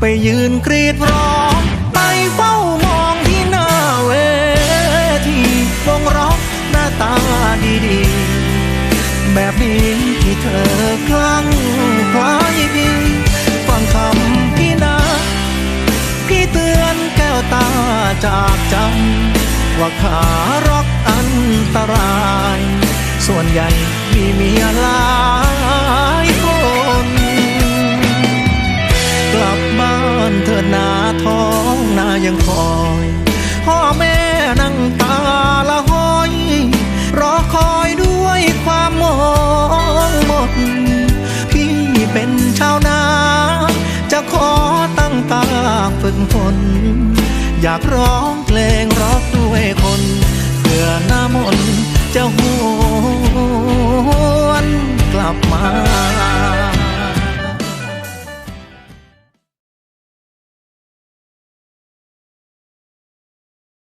ไปยืนกรีดร้อง ไปเฝ้ามองที่หน้าเวทีวงร็อกหน้าตาดีๆ แบบนี้ที่เธอคลั่งคล้ายพี่ฟังคำพี่นะ พี่เตือนแก้วตาจากใจว่าขาร็อกอันตราย ส่วนใหญ่มีเมียลา บ้านเถิดนาท้องนายังคอย พ่อแม่นั่งตาละห้อย รอคอยด้วยความมองมนพี่เป็นชาวนา จะขอตั้งตาฝึกฝนอยากร้องเพลงร็อกด้วยคนเพื่อหน้ามนต์จะห